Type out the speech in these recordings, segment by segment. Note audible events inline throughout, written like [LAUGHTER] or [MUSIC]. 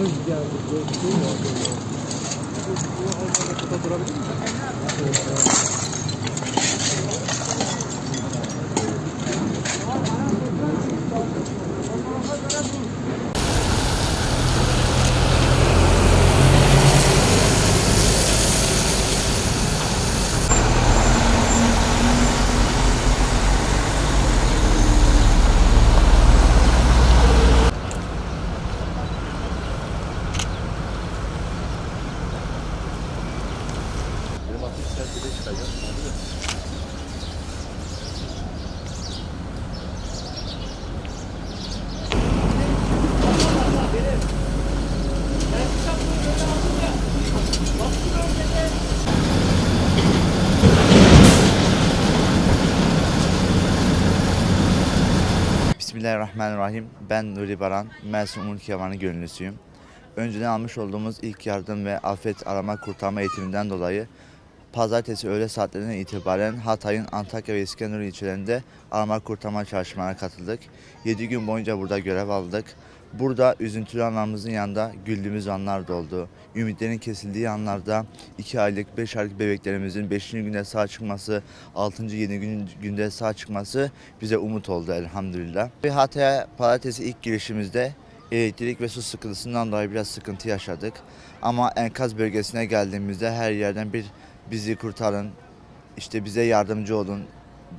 Kız geldi. Gördün mü? Bu olmadı. Burada durabilir miyim? Evet. Bismillahirrahmanirrahim. Ben Nuri Baran, Mersin Umut Kevanı gönüllüsüyüm. Önceden almış olduğumuz ilk yardım ve afet arama kurtarma eğitiminden dolayı pazartesi öğle saatlerinden itibaren Hatay'ın Antakya ve İskenderun ilçelerinde arama kurtarma çalışmalarına katıldık. 7 gün boyunca burada görev aldık. Burada üzüntülü anlarımızın yanında güldüğümüz anlar da oldu. Ümitlerin kesildiği anlarda 2 aylık 5 aylık bebeklerimizin 5. günde sağ çıkması, 6. 7. Gün, günde sağ çıkması bize umut oldu elhamdülillah. Ve Hatay'a pazartesi ilk girişimizde elektrik ve su sıkıntısından dolayı biraz sıkıntı yaşadık. Ama enkaz bölgesine geldiğimizde her yerden bir bizi kurtarın, işte bize yardımcı olun,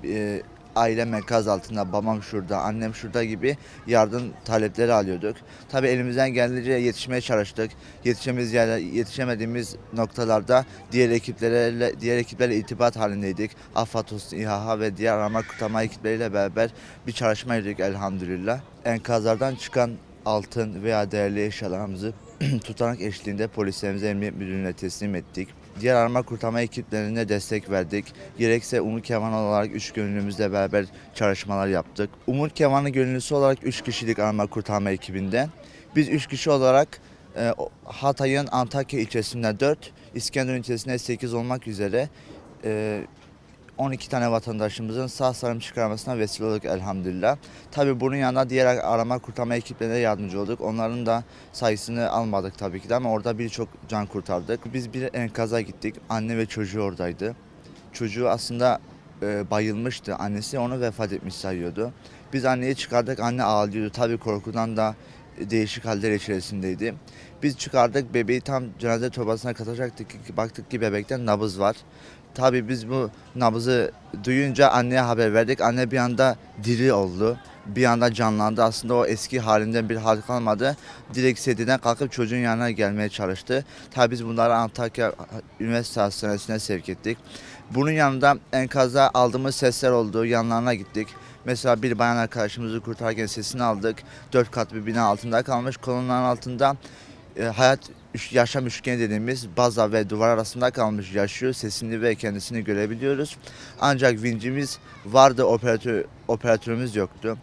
e, ailem enkaz altında, babam şurada, annem şurada gibi yardım talepleri alıyorduk. Tabii elimizden geldiğince yetişmeye çalıştık. Yetişemiz yerler, yetişemediğimiz noktalarda diğer ekiplerle diğer ekiplerle irtibat halindeydik. AFAD, İHA ve diğer arama kurtarma ekipleriyle beraber bir çalışma yürüdük elhamdülillah. Enkazlardan çıkan altın veya değerli eşyalarımızı [CLEARS THROAT] tutanak eşliğinde polislerimize emniyet müdürlüğüne teslim ettik. Diğer arama kurtarma ekiplerine destek verdik. Gerekse Umut Kevan olarak üç gönüllümüzle beraber çalışmalar yaptık. Umut Kevan'ı gönüllüsü olarak 3 kişilik arama kurtarma ekibinden. Biz 3 kişi olarak e, Hatay'ın Antakya ilçesinde 4, İskenderun ilçesinde 8 olmak üzere e, 12 tane vatandaşımızın sağ salim çıkarmasına vesile olduk elhamdülillah. Tabii bunun yanında diğer arama kurtarma ekiplerine yardımcı olduk. Onların da sayısını almadık tabii ki de ama orada birçok can kurtardık. Biz bir enkaza gittik. Anne ve çocuğu oradaydı. Çocuğu aslında e, bayılmıştı. Annesi onu vefat etmiş sayıyordu. Biz anneyi çıkardık. Anne ağlıyordu. Tabii korkudan da değişik haller içerisindeydi. Biz çıkardık bebeği tam cenaze torbasına katacaktık ki baktık ki bebekten nabız var. Tabii biz bu nabızı duyunca anneye haber verdik. Anne bir anda diri oldu. Bir anda canlandı. Aslında o eski halinden bir hal kalmadı. Direkt sediden kalkıp çocuğun yanına gelmeye çalıştı. Tabii biz bunları Antakya Üniversite Hastanesi'ne sevk ettik. Bunun yanında enkazda aldığımız sesler oldu. Yanlarına gittik. Mesela bir bayan arkadaşımızı kurtarırken sesini aldık. Dört kat bir bina altında kalmış. Kolonların altında e, hayat yaşam üçgeni dediğimiz baza ve duvar arasında kalmış yaşıyor. Sesini ve kendisini görebiliyoruz. Ancak vincimiz vardı, operatör, operatörümüz yoktu.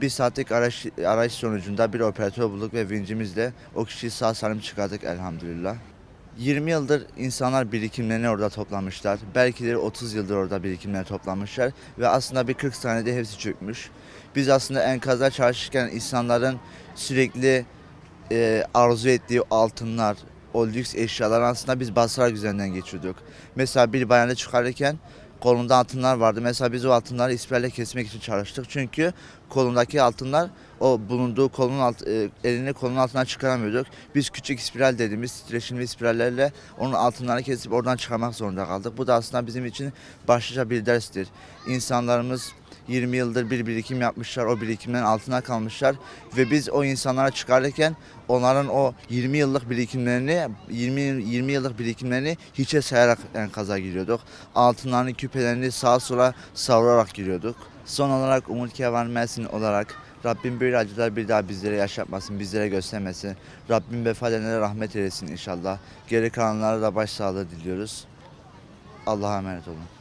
Bir saatlik araç, araç sonucunda bir operatör bulduk ve vincimizle o kişiyi sağ salim çıkardık elhamdülillah. 20 yıldır insanlar birikimlerini orada toplamışlar. Belki de 30 yıldır orada birikimlerini toplamışlar. Ve aslında bir 40 saniyede hepsi çökmüş. Biz aslında enkazda çalışırken insanların sürekli e, arzu ettiği altınlar, o lüks eşyalar aslında biz basarak üzerinden geçiyorduk. Mesela bir bayanı çıkarırken kolunda altınlar vardı. Mesela biz o altınları ispirle kesmek için çalıştık. Çünkü kolundaki altınlar o bulunduğu kolun alt, e, elini kolun altından çıkaramıyorduk. Biz küçük spiral dediğimiz titreşimli spirallerle onun altınlarını kesip oradan çıkarmak zorunda kaldık. Bu da aslında bizim için başlıca bir derstir. İnsanlarımız 20 yıldır bir birikim yapmışlar. O birikimden altına kalmışlar ve biz o insanlara çıkarırken onların o 20 yıllık birikimlerini 20 20 yıllık birikimlerini hiçe sayarak enkaza giriyorduk. Altınlarını, küpelerini sağa sola savurarak giriyorduk. Son olarak Umut Kevan Mersin olarak Rabbim böyle acılar bir daha bizlere yaşatmasın, bizlere göstermesin. Rabbim vefat edenlere rahmet eylesin inşallah. Geri kalanlara da başsağlığı diliyoruz. Allah'a emanet olun.